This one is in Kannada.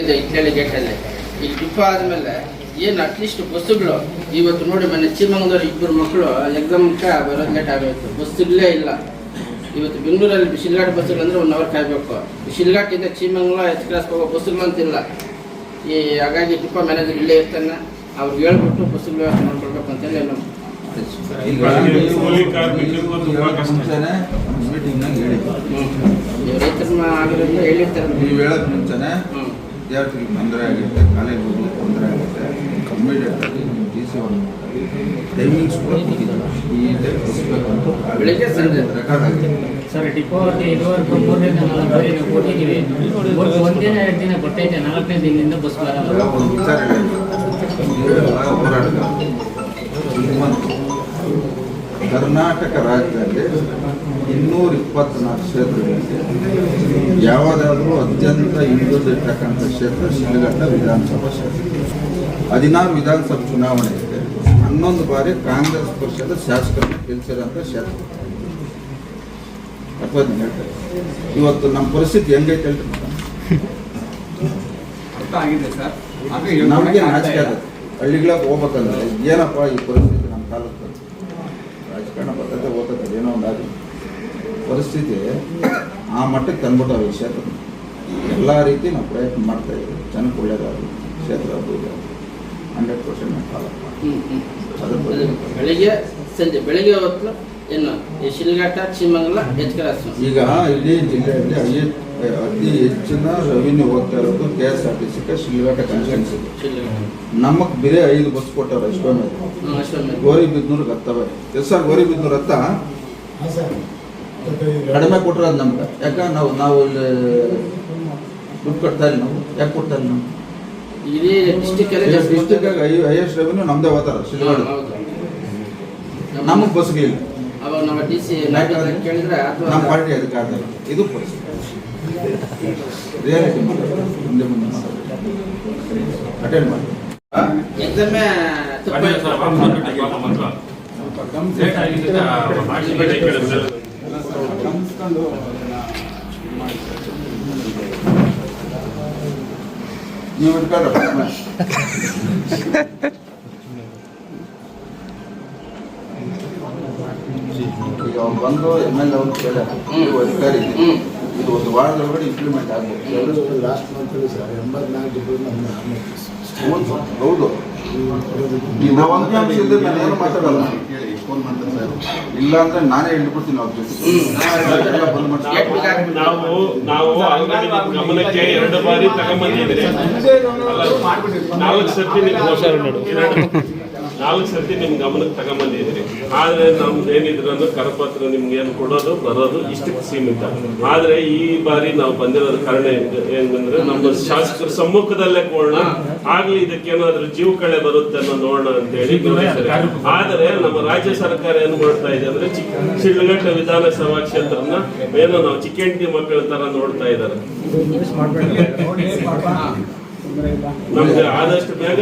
ಇದೆ ಇಟ್ಲಳ್ಳಿ ಗೇಟಲ್ಲಿ ಇಲ್ಲಿ ಟಿಪ್ಪ ಆದಮೇಲೆ ಏನು ಅಟ್ಲೀಸ್ಟ್ ಬಸ್ಸುಗಳು ಇವತ್ತು ನೋಡಿ ಮನೆ ಚಿಮ್ಮಂಗದವ್ರು ಇಬ್ಬರು ಮಕ್ಕಳು ಎಕ್ಸಾಮ್ಗೆ ಬರೋದು ಲೇಟ್ ಆಗೋಯ್ತು. ಬಸ್ಸುಗಳೇ ಇಲ್ಲ. ಇವತ್ತು ಬೆಂಗಳೂರಲ್ಲಿ ಬಿಸಿಲ್ಘಾಟ್ ಬಸ್ಸುಗಳು ಅಂದರೆ ಒನ್ ಅವರ್ ಕಾಯಬೇಕು. ಬಿಸಿಲ್ಘಾಟಿಂದ ಚೀಮಂಗ್ಲ ಎಚ್ ಕ್ಲಾಸ್ ಹೋಗೋ ಬಸ್ಸುಗಳು ಅಂತಿಲ್ಲ ಈ ಹಾಗಾಗಿ ಟಿಪ್ಪ ಮ್ಯಾನೇಜರ್ ಇಲ್ಲೇ ಇರ್ತಾನೆ. ಅವ್ರಿಗೆ ಹೇಳ್ಬಿಟ್ಟು ಬಸ್ಸುಗಳ ವ್ಯವಸ್ಥೆ ಮಾಡ್ಕೊಳ್ಬೇಕು ಅಂತೇಳಿ ನಮ್ಮ ಕೂಲಿ ಕಾರ್ಮಿಕರಿಗೂ ತುಂಬಾ ಕಷ್ಟ. ಮೀಟಿಂಗ್ನಾಗ ಹೇಳಿ ನೀವು ರೈತರ ಆಗಿರೋದ್ರಿಂದ ಹೇಳಿರ್ತಾರೆ. ನೀವು ಹೇಳಕ್ ಮುಂಚೆನೆ ವಿದ್ಯಾರ್ಥಿಗಳಿಗೆ ತೊಂದರೆ ಆಗುತ್ತೆ ಕಾಲೇಜ್ ಹೋಗ್ಲಿಕ್ಕೆ ತೊಂದರೆ ಆಗುತ್ತೆ. ಇಮಿಡಿಯೇಟ್ ನಿಮ್ಮ ಡಿ ಸಿ ಒಂದು ಟೈಮಿಂಗ್ಸ್ ಕೂಡ ಕೊಟ್ಟಿದ್ದಾರೆ. ಈ ಟೈಮ್ ಬೆಳಿಗ್ಗೆ ಸಂಜೆ. ರೆಕಾರ್ಡ್ ಆಗಿದೆ. ಸರ್ ಅವ್ರಿಗೆ ಇದುವರೆಗೂ ಮೂರನೇ ನಾಲ್ಕು ಬಾರಿ ನಾವು ಕೊಟ್ಟಿದ್ದೀವಿ. ಒಂದಿನ ಎರಡು ದಿನ ಕೊಟ್ಟೈತೆ ನಾಲ್ಕನೇ ದಿನದಿಂದ ಬಸ್ ಬರಲ್ಲ. ಒಂದು ವಿಚಾರ ಹೇಳಿಲ್ಲ ಹೋರಾಟ ಕರ್ನಾಟಕ ರಾಜ್ಯದಲ್ಲಿ ಇನ್ನೂರ ಇಪ್ಪತ್ನಾಲ್ಕು ಕ್ಷೇತ್ರಗಳಲ್ಲಿ ಯಾವುದಾದ್ರೂ ಅತ್ಯಂತ ಹಿಂದುಳಿದಿರ್ತಕ್ಕಂಥ ಕ್ಷೇತ್ರ ಶಿಡ್ಲಘಟ್ಟ ವಿಧಾನಸಭಾ ಕ್ಷೇತ್ರ. ಹದಿನಾರು ವಿಧಾನಸಭಾ ಚುನಾವಣೆ ಇದೆ. ಹನ್ನೊಂದು ಬಾರಿ ಕಾಂಗ್ರೆಸ್ ಪಕ್ಷದ ಶಾಸಕರನ್ನ ಗೆಲ್ಲಿಸಿದಂಥ ಕ್ಷೇತ್ರ. ಅಥವಾ ಹೇಳ್ತಾರೆ. ಇವತ್ತು ನಮ್ಮ ಪರಿಸ್ಥಿತಿ ಹೆಂಗೈತೆ ಹೇಳ್ರಿ ಆಗಿದೆ ನಮಗೆ ನಾಚಿಕೆ ಆಗುತ್ತೆ. ಹಳ್ಳಿಗಳಿಗೆ ಹೋಗ್ಬೇಕಂದ್ರೆ ಏನಪ್ಪ ಈ ಪರಿಸ್ಥಿತಿ ನಮ್ಮ ಕಾಲಕ್ಕೆ ರಾಜಕಾರಣ ಬರ್ತದೆ ಹೋಗ್ತದೆ. ಏನೋ ಒಂದು ಆಗಲಿ ಪರಿಸ್ಥಿತಿ ಆ ಮಟ್ಟಕ್ಕೆ ತಂದ್ಬಿಟ್ಟವ್ರು ಈ ಕ್ಷೇತ್ರ. ಎಲ್ಲ ರೀತಿ ನಾವು ಪ್ರಯತ್ನ ಮಾಡ್ತಾ ಇದ್ದೀವಿ. ಜನಕ್ಕೆ ಒಳ್ಳೇದಾಗಲಿ. ಕ್ಷೇತ್ರ ಅಭಿವೃದ್ಧಿ ಆಗಲಿ. ಹಂಡ್ರೆಡ್ ಪರ್ಸೆಂಟ್ ನಾವು ಫಾಲೋ ಹ್ಞೂ ಹ್ಞೂ ಅದ್ರ ಬೆಳಿಗ್ಗೆ ಸಂಜೆ ಬೆಳಿಗ್ಗೆ ಹೊತ್ತು ಏನು ಈ ಚಿಮಂಗಲ ಎಚ್ ಈಗ ಇಡೀ ಜಿಲ್ಲೆಯಲ್ಲಿ ಐ ಅತಿ ಹೆಚ್ಚಿನ ರೆವಿನ್ಯೂ ಹೋಗ್ತಾ ಇರೋದು ಕೆ ಎಸ್ ಆರ್ ಟಿ ಸಿಗೆ ಶಿಲ್ಘಟ್ಟ ಕಾನ್ಸ್ಟಿಟ್ಯೂನ್ಸಿ ಶಿಲ್ಘಾಟ. ನಮಗೆ ಬೇರೆ ಐದು ಬಸ್ ಕೊಟ್ಟವ್ರು ಅಷ್ಟೊಂದು ಗೋರಿಬಿದ್ನೂರು ಹತ್ತವೆ ಎಸ್ ಸರ್ ಗೋರಿಬಿದ್ನೂರು ಹತ್ತ ಕಡಿಮೆ ಕೊಟ್ಟಿರೋದು ಅದು ನಮ್ಗೆ. ಯಾಕ ನಾವು ನಾವು ಇಲ್ಲಿ ದುಡ್ಡು ಕೊಡ್ತಾ ಇಲ್ಲ ನಾವು. ಯಾಕೆ ಕೊಡ್ತಾ ಇಲ್ಲ ನಾವು? ಇಡೀ ಡಿಸ್ಟಿಕ್ ಡಿಸ್ಟಿಕ್ ಹೈಯೆಸ್ಟ್ ರೆವೆನ್ಯೂ ನಮ್ದೇ ಹೋಗ್ತಾರ ಶಿಲ್ವಾಡಿ ನಮಗೆ ಬಸ್ಗಳಿಲ್ಲ ಅವಾಗ ನಮ್ಮ ಡಿ ಸಿ ಕೇಳಿದ್ರೆ ನಮ್ಮ ಪಾರ್ಟಿ ಅಧಿಕಾರ ಇದು ಪರಿಸ್ಥಿತಿ ರಿಯಾಲಿಟಿ ಮುಂದೆ ಮುಂದೆ ಅಟೆಂಡ್ ಮಾಡಿ. ಎಕ್ಸಾಮೇ ಸರ್, ಆಗಿದೆ ಅಂತ ಮಾಡ್ಲಿಕ್ಕೆ ಈ ಕಡೆ ಸರ್. ಗಮನಿಸ್ಕೊಂಡು ಅದನ್ನ ಇದು ಮಾಡಿ ನೀವು ಇಟ್ಕೊಂಡ್ರೆ ಈಗ ಅವ್ನು ಬಂದು ಎಂ ಎಲ್ ಅವ್ರು ಕೇಳ್ಯಾರ ನೀವು ಅಧಿಕಾರಿ ಇದ್ದೀರಿ. ಹ್ಮ್. ಇದು ಒಂದು ವಾರದೊಳಗಡೆ ಇಂಪ್ಲಿಮೆಂಟ್ ಆಗಬೇಕು ಲಾಸ್ಟ್ ಹೇಳಿ ಸರ್ ಎಂಬತ್ನಾಲ್ಕು ಡಿಗ್ರಿ ನಮ್ಮ ಹೌದು, ನಾವು ನಾನು ಏನು ಮಾತಾಡಲ್ಲ. ಇಲ್ಲ ಅಂದ್ರೆ ನಾನೇ ಹೇಳ್ಬಿಡ್ತೀನಿ ಅವ್ರ ಜೊತೆ. ನಾವು- ನಾವು ಗಮನಕ್ಕೆ ಎರಡು ಬಾರಿ ತಗೊಂಬಂದಿದ್ದೀರಿ. ನಾಲ್ಕು ಸರ್ತಿ ನಿಮ್ ಗಮನ- ನಾಲ್ಕು ಸರ್ತಿ ನಿಮ್ ಗಮನಕ್ಕೆ ತಗೊಂಬಂದಿದ್ದೀರಿ. ಆದ್ರೆ ನಮ್ದು ಏನಿದ್ರು ಕರಪತ್ರ ನಿಮ್ಗೆ ಏನು ಕೊಡೋದು ಬರೋದು ಇಷ್ಟಕ್ಕೆ ಸೀಮಿತ. ಆದ್ರೆ ಈ ಬಾರಿ ನಾವು ಬಂದಿರೋದು ಕಾರಣ ಏನ್- ಏನಂದ್ರೆ ನಮ್ಮ ಶಾಸಕರ ಸಮ್ಮುಖದಲ್ಲೇ ಕೊಡೋಣ ಆಗ್ಲಿ ಇದಕ್ಕೇನಾದ್ರೂ ಜೀವ ಕಳೆ ಬರುತ್ತೆ ಅನ್ನೋ ನೋಡೋಣ ಅಂತ ಹೇಳಿ ಆದರೆ ಆದ್ರೆ ನಮ್ಮ ರಾಜ್ಯ ಸರ್ಕಾರ ಏನ್ ಮಾಡ್ತಾ ಇದೆ ಅಂದ್ರೆ ಚಿಕ್ಕ ಶಿಡ್ಲಘಟ್ಟ ವಿಧಾನಸಭಾ ಕ್ಷೇತ್ರನ ಏನೋ ನಾವು ಚಿಕ್ಕಂಟಿ ಮಕ್ಕಳ ತರ ನೋಡ್ತಾ ಇದ್ದಾರೆ. ನಮ್ಗೆ ಆದಷ್ಟು ಬೇಗ